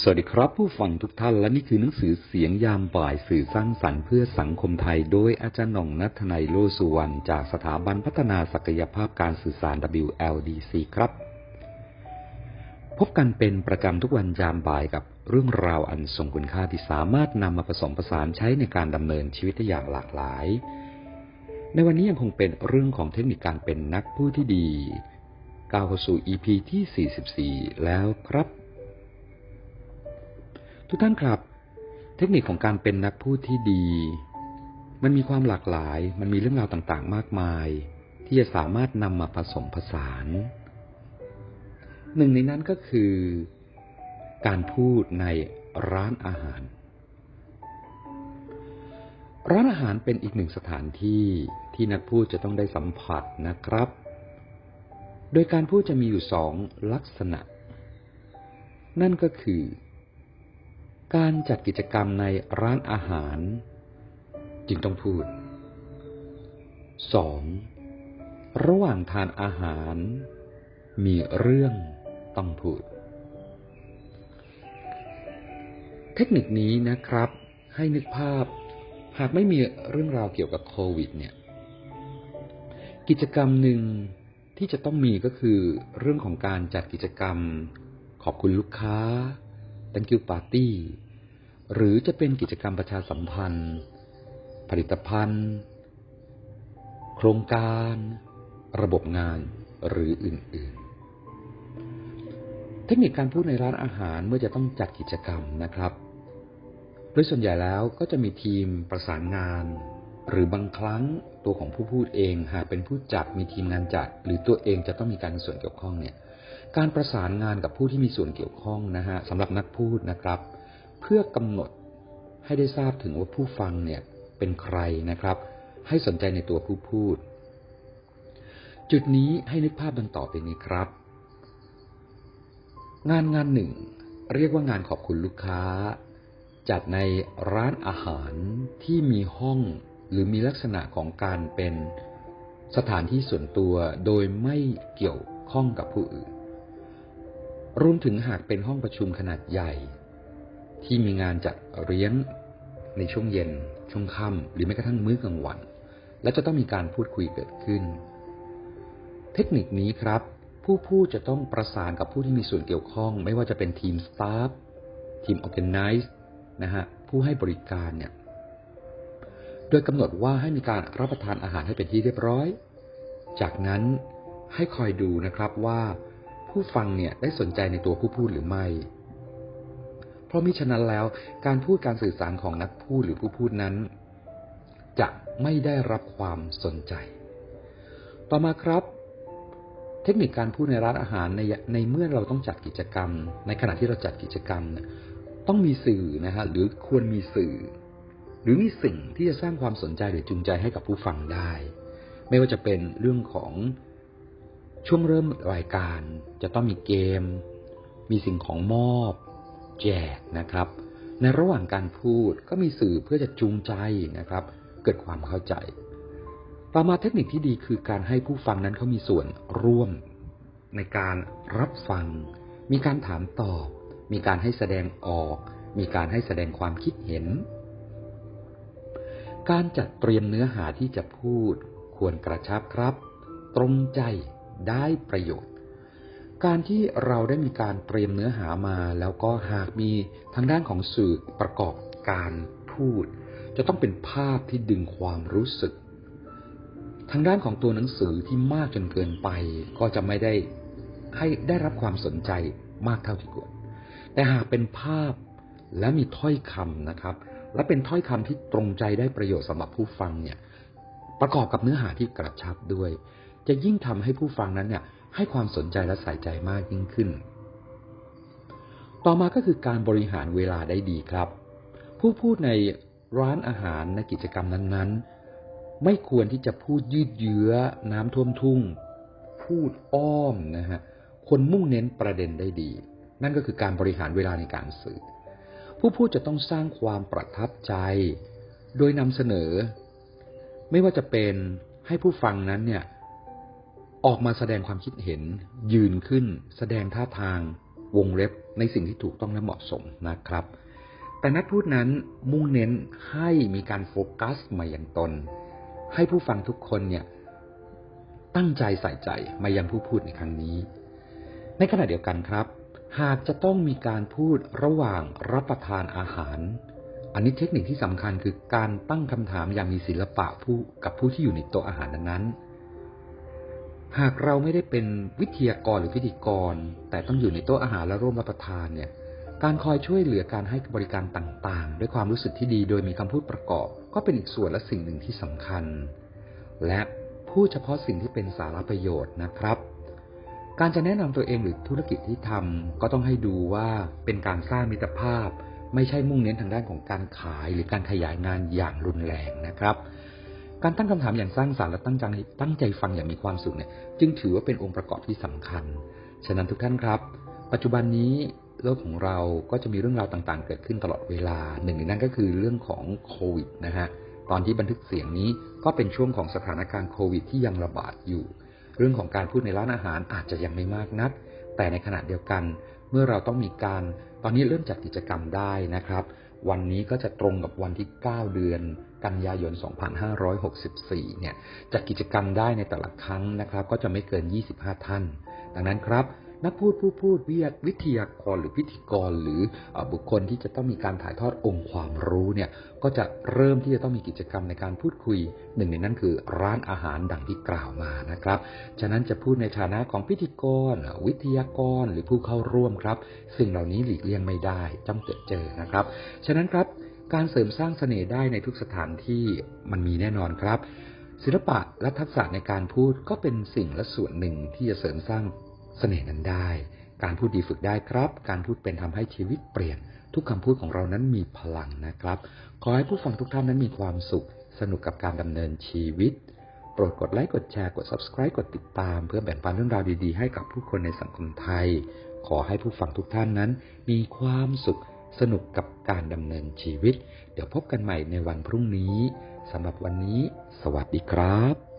สวัสดีครับผู้ฟังทุกท่านและนี่คือหนังสือเสียงยามบ่ายสื่อสร้างสรรค์เพื่อสังคมไทย โดยอาจารย์หน่องนัทนัยโลสุวรรณจากสถาบันพัฒนาศักยภาพการสื่อสาร WLDC ครับ พบกันเป็นประจำทุกวันยามบ่ายกับเรื่องราวอันทรงคุณค่าที่สามารถนำมาผสมผสานใช้ในการดำเนินชีวิตได้อย่างหลากหลาย ในวันนี้ยังคงเป็นเรื่องของเทคนิคการเป็นนักพูดที่ดีก้าวเข้าสู่ EP ที่ 44 แล้วครับ ทุกท่านครับ เทคนิคของการเป็นนักพูดที่ดี มันมีความหลากหลาย มันมีเรื่องราวต่างๆ มากมาย ที่จะสามารถนำมาผสมผสาน หนึ่งในนั้นก็คือการพูดในร้านอาหาร ร้านอาหารเป็นอีกหนึ่งสถานที่ที่นักพูดจะต้องได้สัมผัสนะครับ โดยการพูดจะมีอยู่สองลักษณะ นั่นก็คือ การจัดกิจกรรมในร้านอาหาร จึงต้องพูด 2. ระหว่างทานอาหาร มีเรื่องต้องพูด เทคนิคนี้นะครับ ให้นึกภาพ หากไม่มีเรื่องราวเกี่ยวกับโควิด เนี่ย กิจกรรมหนึ่งที่จะต้องมีก็คือเรื่องของการจัดกิจกรรม ขอบคุณลูกค้า thank you party หรือจะเป็นกิจกรรมประชาสัมพันธ์ ผลิตภัณฑ์ โครงการ ระบบงานหรืออื่น ๆ เทคนิคการพูดในร้านอาหารเมื่อจะต้องจัดกิจกรรมนะครับ โดยส่วนใหญ่แล้วก็จะมีทีมประสานงาน หรือบางครั้งตัวของผู้พูดเองหากเป็นผู้จัดมีทีมงานจัด หรือตัวเองจะต้องมีการส่วนเกี่ยวข้องเนี่ยการประสานงานกับผู้ที่มีส่วนเกี่ยวข้องนะฮะสำหรับนักพูดนะครับ เพื่อกำหนดให้ได้ทราบถึงว่าผู้ฟังเนี่ยเป็นใครนะครับ ให้สนใจในตัวผู้พูด จุดนี้ให้นึกภาพดังต่อไปนี้ครับ งานงานหนึ่ง เรียกว่างานขอบคุณลูกค้า จัดในร้านอาหารที่มีห้องหรือมีลักษณะของการเป็นสถานที่ส่วนตัวโดยไม่เกี่ยวข้องกับผู้อื่น รวมถึงหากเป็นห้องประชุมขนาดใหญ่ ที่มีงานจัดเลี้ยงในช่วงเย็น ช่วงค่ำหรือแม้กระทั่งมื้อกลางวัน และจะต้องมีการพูดคุยเกิดขึ้น เทคนิคนี้ครับ ผู้พูดจะต้องประสานกับผู้ที่มีส่วนเกี่ยวข้อง ไม่ว่าจะเป็นทีมสตาฟทีมออแกไนซ์นะฮะผู้ให้บริการเนี่ยโดยกำหนดว่าให้มีการรับประทานอาหารให้เป็นที่เรียบร้อย จากนั้นให้คอยดูนะครับว่า ผู้ฟังเนี่ยได้สนใจในตัวผู้พูดหรือไม่ ราะมิฉะนั้นแล้วการพูดการสื่อสารของนักพูดหรือผู้พูดนั้น จะไม่ได้รับความสนใจ ต่อมาครับ เทคนิคการพูดในร้านอาหารในในเมื่อเราต้องจัดกิจกรรม ในขณะที่เราจัดกิจกรรม ต้องมีสื่อนะฮะหรือควรมีสื่อ หรือมีสิ่งที่จะสร้างความสนใจหรือจูงใจให้กับผู้ฟังได้ ไม่ว่าจะเป็นเรื่องของช่วงเริ่มรายการ จะต้องมีเกม มีสิ่งของมอบ แจกนะครับ ในระหว่างการพูดก็มีสื่อเพื่อจะจูงใจนะครับ เกิดความเข้าใจ ต่อมาเทคนิคที่ดีคือการให้ผู้ฟังนั้นเขามีส่วนร่วม ในการรับฟัง มีการถามตอบ มีการให้แสดงออก มีการให้แสดงความคิดเห็น การจัดเตรียมเนื้อหาที่จะพูด ควรกระชับครับ ตรงใจได้ประโยชน์ การที่เราได้มีการเตรียมเนื้อหามา แล้วก็หากมีทางด้านของสื่อประกอบการพูด จะต้องเป็นภาพที่ดึงความรู้สึก ทางด้านของตัวหนังสือที่มากจนเกินไป ก็จะไม่ได้ให้ได้รับความสนใจมากเท่าที่ควรแต่หากเป็นภาพและมีถ้อยคำนะครับ และเป็นถ้อยคำที่ตรงใจได้ประโยชน์สำหรับผู้ฟังเนี่ยประกอบกับเนื้อหาที่กระชับด้วย จะยิ่งทำให้ผู้ฟังนั้นเนี่ย ให้ความสนใจและใส่ใจมากยิ่งขึ้น ต่อมาก็คือการบริหารเวลาได้ดีครับ ผู้พูดในร้านอาหารในกิจกรรมนั้นๆ ไม่ควรที่จะพูดยืดเยื้อน้ำท่วมทุ่ง พูดอ้อมนะฮะคนมุ่งเน้นประเด็นได้ดี นั่นก็คือการบริหารเวลาในการสื่อ ผู้พูดจะต้องสร้างความประทับใจ โดยนำเสนอ ไม่ว่าจะเป็นให้ผู้ฟังนั้นเนี่ย ออกมาแสดงความคิดเห็น ยืนขึ้น แสดงท่าทาง วงเล็บในสิ่งที่ถูกต้องและเหมาะสมนะครับ แต่นักพูดนั้นมุ่งเน้นให้มีการโฟกัสมาอย่างตน ให้ผู้ฟังทุกคนเนี่ยตั้งใจใส่ใจมายังผู้พูดในครั้งนี้ ในขณะเดียวกันครับ หากจะต้องมีการพูดระหว่างรับประทานอาหาร อันนี้เทคนิคที่สำคัญคือการตั้งคำถามอย่างมีศิลปะผู้กับผู้ที่อยู่ในโต๊ะอาหารนั้นๆ หากเราไม่ได้เป็นวิทยากรหรือพิธีกร แต่ต้องอยู่ในโต๊ะอาหารและร่วมรับประทานเนี่ย การคอยช่วยเหลือการให้บริการต่างๆ ด้วยความรู้สึกที่ดีโดยมีคำพูดประกอบ ก็เป็นอีกส่วนและสิ่งหนึ่งที่สำคัญ และพูดเฉพาะสิ่งที่เป็นสาระประโยชน์นะครับ การจะแนะนำตัวเองหรือธุรกิจที่ทำก็ต้องให้ดูว่าเป็นการสร้างมิตรภาพ ไม่ใช่มุ่งเน้นทางด้านของการขายหรือการขยายงานอย่างรุนแรงนะครับ การตั้งคำถามอย่างสร้างสรรค์และตั้งใจตั้งใจฟังอย่างมีความสุขเนี่ยจึงถือว่าเป็นองค์ประกอบที่สำคัญ ฉะนั้นทุกท่านครับ ปัจจุบันนี้โลกของเราก็จะมีเรื่องราวต่างๆ เกิดขึ้นตลอดเวลาหนึ่งในนั้นก็คือเรื่องของโควิดนะฮะตอนที่บันทึกเสียงนี้ก็เป็นช่วงของสถานการณ์โควิดที่ยังระบาดอยู่ เรื่องของการพูดในร้านอาหารอาจจะยังไม่มากนัก แต่ในขณะเดียวกันเมื่อเราต้องมีการ ตอนนี้เริ่มจัดกิจกรรมได้นะครับ วันนี้ก็จะตรงกับวันที่ 9 เดือนกันยายน 2564 เนี่ยจัดกิจกรรมได้ในแต่ละครั้งนะครับ ก็จะไม่เกิน 25 ท่าน ดังนั้นครับ นักพูดผู้พูดวิทยาวิทยากรหรือพิธีกรหรือบุคคลที่จะต้องมีการถ่ายทอดองค์ความรู้เนี่ยก็จะเริ่มที่จะต้องมีกิจกรรมในการพูดคุย หนึ่งในนั้นคือร้านอาหารดังที่กล่าวมานะครับ ฉะนั้นจะพูดในฐานะของพิธีกร วิทยากรหรือผู้เข้าร่วมครับ สิ่งเหล่านี้หลีกเลี่ยงไม่ได้ต้องเกิดเจอนะครับ ฉะนั้นครับการเสริมสร้างเสน่ห์ได้ในทุกสถานที่มันมีแน่นอนครับ ศิลปะและทักษะในการพูดก็เป็นสิ่งและส่วนหนึ่งที่จะเสริมสร้าง สน่ห์นั้นได้ การพูดดีฝึกได้ครับ การพูดเป็นทำให้ชีวิตเปลี่ยน ทุกคำพูดของเรานั้นมีพลังนะครับ ขอให้ผู้ฟังทุกท่านนั้นมีความสุข สนุกกับการดำเนินชีวิต โปรดกดไลค์ กดแชร์ กด subscribe กดติดตาม เพื่อแบ่งปันเรื่องราวดีๆ ให้กับผู้คนในสังคมไทย ขอให้ผู้ฟังทุกท่านนั้น มีความสุข สนุกกับการดำเนินชีวิต เดี๋ยวพบกันใหม่ในวันพรุ่งนี้สำหรับวันนี้ สวัสดีครับ